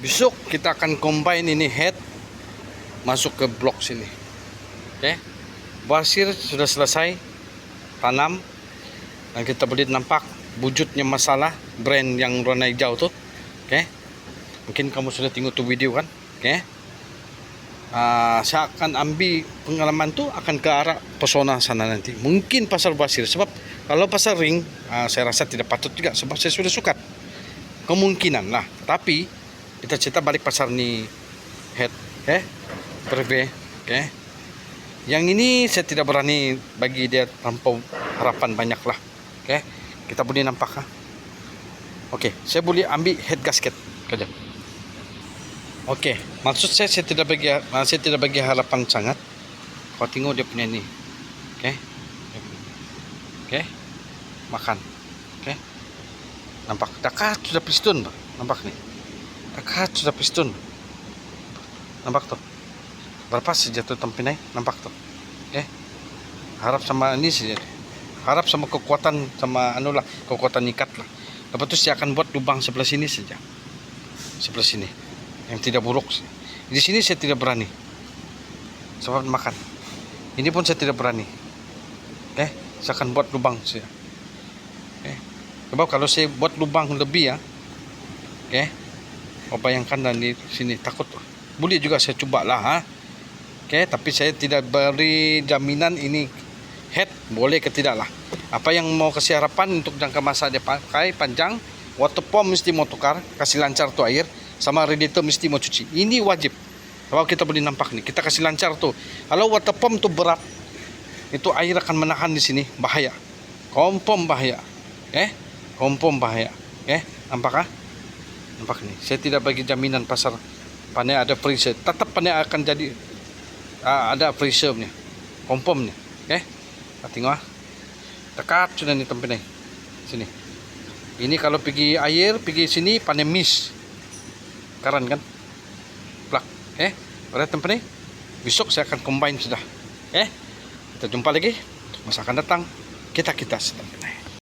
besok kita akan combine ini head masuk ke blok sini. Oke? Basir sudah selesai tanam. Dan kita boleh nampak wujudnya masalah brand yang warna hijau tuh. Oke? Mungkin kamu sudah tengok tuh video kan? Oke? Ah, saya akan ambil pengalaman tuh akan ke arah pesona sana nanti. Mungkin pasar basir sebab kalau pasar ring ah, saya rasa tidak patut juga sebab saya sudah suka. Kemungkinan lah. Tapi kita cerita balik pasar ni. Head eh? Perbe oke yang ini saya tidak berani bagi dia terlampau harapan banyak lah oke kita boleh nampak ha? oke saya boleh ambil head gasket. Kejap. Oke maksud saya saya tidak bagi saya tidak bagi harapan sangat. Kau tengok dia punya ni oke oke makan oke nampak? Dekat sudah piston Pak. nampak nih dekat sudah piston nampak tuh? Berapa saja tuh tempinai nampak tuh? Oke harap sama ini saja harap sama kekuatan sama anu lah kekuatan ikat lah. Lepas itu saya akan buat lubang sebelah sini saja. Sebelah sini. Yang tidak buruk. Di sini saya tidak berani. Sebab makan. Ini pun saya tidak berani. Oke saya akan buat lubang saja. Oke sebab kalau saya buat lubang lebih ya oke kau bayangkan dan di sini takut boleh juga saya coba lah ha? oke tapi saya tidak beri jaminan ini head boleh ke tidak lah apa yang mau kasih harapan untuk jangka masa dia pakai panjang water pump mesti mau tukar kasih lancar tuh air sama radiator mesti mau cuci. Ini wajib. Kalau kita boleh nampak nih kita kasih lancar tuh kalau water pump tuh berat itu air akan menahan di sini bahaya. Kompom bahaya eh? Kompom bahaya eh? Nampak ah nampak nih saya tidak bagi jaminan pasar pandai ada freezer tetap pandai akan jadi ah, ada freezernya kompomnya eh tengok ah. Dekat sudah nih tempat nih sini. Ini kalau pergi air pergi sini pandai miss. Karan kan? Plak. Eh pada tempat nih besok saya akan combine sudah. Eh kita jumpa lagi. Masa akan datang. Kita kita